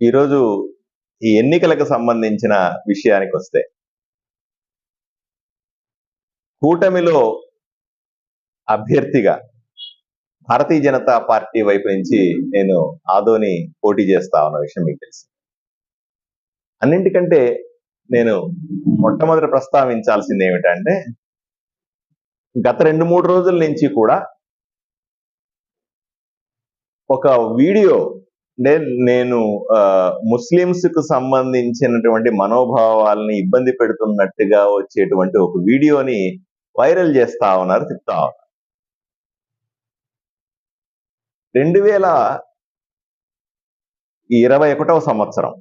ఈరోజు ఈ ఎన్నికలకు సంబంధించిన విషయానికి వస్తే కూటమిలో అభ్యర్థిగా భారతీయ జనతా పార్టీ వైపు నుంచి నేను ఆదోని పోటీ చేస్తా ఉన్న విషయం మీకు తెలుసు. అన్నింటికంటే నేను మొట్టమొదటి ప్రస్తావించాల్సింది ఏమిటంటే గత రెండు మూడు రోజుల నుంచి కూడా ఒక వీడియో అంటే నేను ఆ, ముస్లిమ్స్కు సంబంధించినటువంటి మనోభావాల్ని ఇబ్బంది పెడుతున్నట్టుగా వచ్చేటువంటి ఒక వీడియోని వైరల్ చేస్తా ఉన్నారు తిప్పుతా ఉన్నారు. రెండు వేల ఇరవై ఒకటవ సంవత్సరం.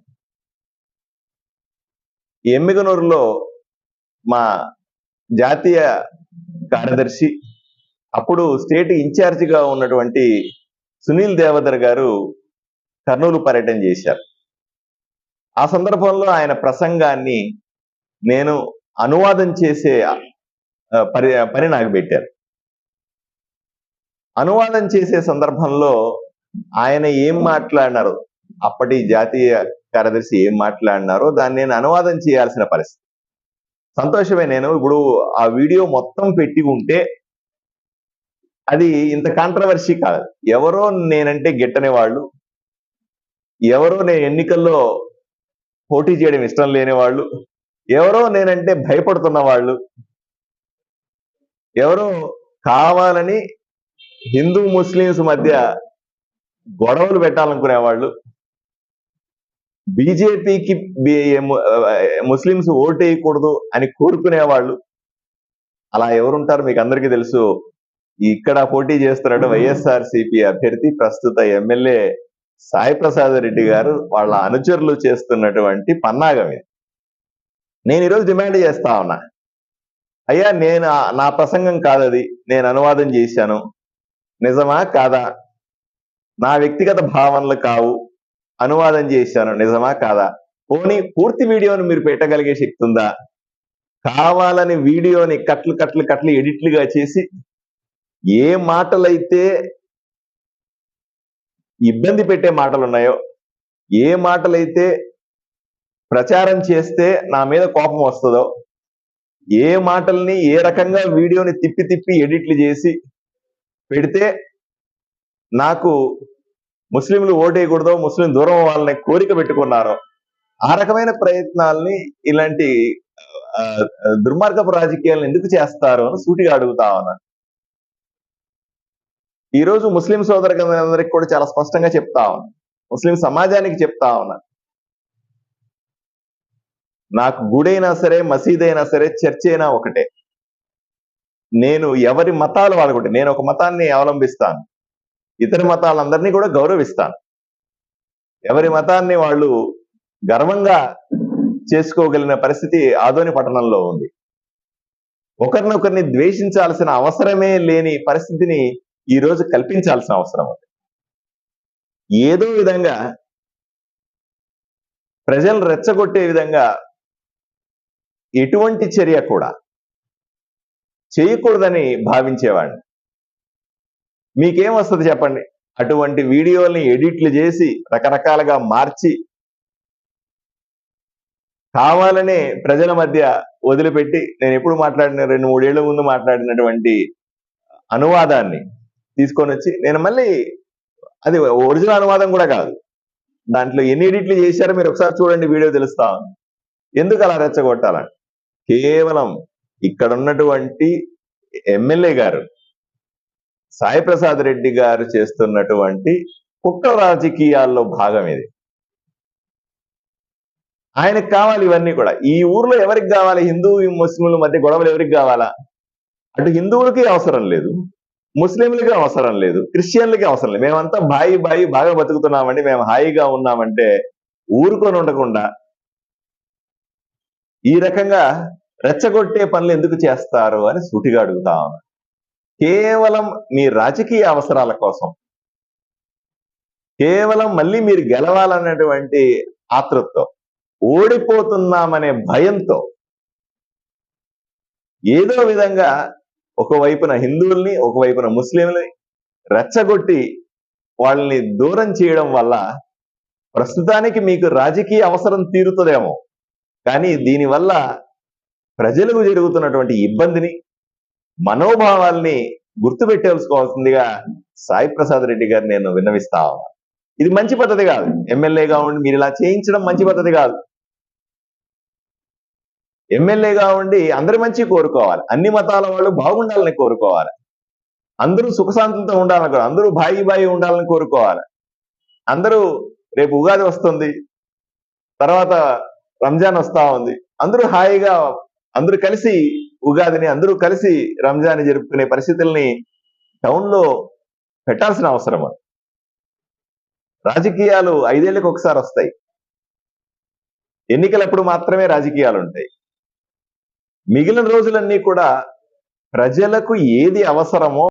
ఎమ్మిగనూరులో మా జాతీయ కార్యదర్శి అప్పుడు స్టేట్ ఇన్ఛార్జిగా ఉన్నటువంటి సునీల్ దేవదర్ గారు కర్నూలు పర్యటన చేశారు. ఆ సందర్భంలో ఆయన ప్రసంగాన్ని నేను అనువాదం చేసే పని పని నాకు పెట్టారు. అనువాదం చేసే సందర్భంలో ఆయన ఏం మాట్లాడినారు అప్పటి జాతీయ కార్యదర్శి ఏం మాట్లాడినారో దాన్ని నేను అనువాదం చేయాల్సిన పరిస్థితి. సంతోషమే నేను ఇప్పుడు ఆ వీడియో మొత్తం పెట్టి ఉంటే అది ఇంత కాంట్రవర్సీ కాదు. ఎవరో నేనంటే గిట్టని వాళ్ళు ఎవరో నేను ఎన్నికల్లో పోటీ చేయడం ఇష్టం లేని వాళ్ళు ఎవరో నేనంటే భయపడుతున్న వాళ్ళు ఎవరో కావాలని హిందూ ముస్లిమ్స్ మధ్య గొడవలు పెట్టాలనుకునే వాళ్ళు బీజేపీకి ముస్లిమ్స్ ఓటేయకూడదు అని కోరుకునే వాళ్ళు అలా ఎవరుంటారు మీకు అందరికీ తెలుసు. ఇక్కడ పోటీ చేస్తున్నాడు వైఎస్ఆర్ సిపి అభ్యర్థి ప్రస్తుత ఎమ్మెల్యే సాయి ప్రసాద్ రెడ్డి గారు వాళ్ళ అనుచరులు చేస్తున్నటువంటి పన్నాగం ఇది. నేను ఈరోజు డిమాండ్ చేస్తా ఉన్నా. అయ్యా నేను నా ప్రసంగం కాదది. నేను అనువాదం చేశాను. నిజమా? కాదా? నా వ్యక్తిగత భావనలు కావు. అనువాదం చేశాను. నిజమా? కాదా? పోనీ పూర్తి వీడియోని మీరు పెట్టగలిగే శక్తి ఉందా? కావాలని వీడియోని కట్లు కట్లు కట్లు ఎడిట్లుగా చేసి ఏ మాటలైతే ఇబ్బంది పెట్టే మాటలు ఉన్నాయో ఏ మాటలైతే ప్రచారం చేస్తే నా మీద కోపం వస్తుందో ఏ మాటల్ని ఏ రకంగా వీడియోని తిప్పి తిప్పి ఎడిట్లు చేసి పెడితే నాకు ముస్లింలు ఓటేయకూడదో ముస్లిం దూరం వాళ్ళని కోరిక పెట్టుకున్నారో ఆ రకమైన ప్రయత్నాల్ని ఇలాంటి దుర్మార్గపు రాజకీయాలను ఎందుకు చేస్తారు అని సూటిగా అడుగుతా ఉన్నాను ఈ రోజు ముస్లిం సోదరులందరికీ కూడా చాలా స్పష్టంగా చెప్తా ఉన్నా. ముస్లిం సమాజానికి చెప్తా ఉన్నా. నాకు గుడైనా సరే మసీదైనా సరే చర్చ్ అయినా ఒకటే. నేను ఎవరి మతాలు వాళ్ళకుంటే నేను ఒక మతాన్ని అవలంబిస్తాను. ఇతర మతాలందరినీ కూడా గౌరవిస్తాను. ఎవరి మతాన్ని వాళ్ళు గర్వంగా చేసుకోగలిగిన పరిస్థితి ఆదోని పట్టణంలో ఉంది. ఒకరినొకరిని ద్వేషించాల్సిన అవసరమే లేని పరిస్థితిని ఈ రోజు కల్పించాల్సిన అవసరం ఉంది ఏదో విధంగా ప్రజలు రెచ్చగొట్టే విధంగా ఎటువంటి చర్య కూడా చేయకూడదని భావించేవాడిని. మీకేం వస్తుంది చెప్పండి? అటువంటి వీడియోల్ని ఎడిట్లు చేసి రకరకాలుగా మార్చి కావాలనే ప్రజల మధ్య వదిలిపెట్టి నేను ఎప్పుడు మాట్లాడిన రెండు మూడేళ్ళ ముందు మాట్లాడినటువంటి అనువాదాన్ని తీసుకొని వచ్చి నేను మళ్ళీ అది ఒరిజినల్ అనువాదం కూడా కాదు. దాంట్లో ఎన్ని ఎడిట్లు చేశారో మీరు ఒకసారి చూడండి వీడియో తెలుస్తా ఎందుకు అలా రెచ్చగొట్టాలని? కేవలం ఇక్కడ ఉన్నటువంటి ఎమ్మెల్యే గారు సాయి ప్రసాద్ రెడ్డి గారు చేస్తున్నటువంటి కుక్క రాజకీయాల్లో భాగం ఇది. ఆయనకు కావాలి ఇవన్నీ కూడా. ఈ ఊర్లో ఎవరికి కావాలి? హిందూ ముస్లింల మధ్య గొడవలు ఎవరికి కావాలా? అటు హిందువులకి అవసరం లేదు. ముస్లింలకి అవసరం లేదు క్రిస్టియన్లకి అవసరం లేదు. మేమంతా బాయి బాయి బాగా బతుకుతున్నామండి. మేము హాయిగా ఉన్నామంటే ఊరుకొని ఉండకుండా ఈ రకంగా రెచ్చగొట్టే పనులు ఎందుకు చేస్తారు అని సూటిగా అడుగుతా కేవలం మీ రాజకీయ అవసరాల కోసం. కేవలం మళ్ళీ మీరు గెలవాలన్నటువంటి ఆతృత్వం ఓడిపోతున్నామనే భయంతో ఏదో విధంగా ఒకవైపున హిందువుల్ని ఒకవైపున ముస్లింలని రెచ్చగొట్టి వాళ్ళని దూరం చేయడం వల్ల ప్రస్తుతానికి మీకు రాజకీయ అవసరం తీరుతుందేమో. కానీ దీనివల్ల ప్రజలకు జరుగుతున్నటువంటి ఇబ్బందిని మనోభావాల్ని గుర్తుపెట్టేసుకోవాల్సిందిగా సాయి ప్రసాద్ రెడ్డి గారు నేను విన్నవిస్తా ఇది మంచి పద్ధతి కాదు. ఎమ్మెల్యేగా ఉండి మీరు ఇలా చేయించడం మంచి పద్ధతి కాదు. ఎమ్మెల్యేగా ఉండి అందరి మంచి కోరుకోవాలి. అన్ని మతాల వాళ్ళు బాగుండాలని కోరుకోవాలి. అందరూ సుఖశాంతులతో ఉండాలని కోరు- అందరూ బాయి బాయి ఉండాలని కోరుకోవాలి. అందరూ రేపు ఉగాది వస్తుంది. తర్వాత రంజాన్ వస్తా ఉంది. అందరూ హాయిగా అందరూ కలిసి ఉగాదిని అందరూ కలిసి రంజాన్ జరుపుకునే పరిస్థితుల్ని టౌన్లో పెట్టాల్సిన అవసరం రాజకీయాలు ఐదేళ్ళకు ఒకసారి వస్తాయి. ఎన్నికలప్పుడు మాత్రమే రాజకీయాలు ఉంటాయి. మిగిలిన రోజులన్నీ కూడా ప్రజలకు ఏది అవసరమో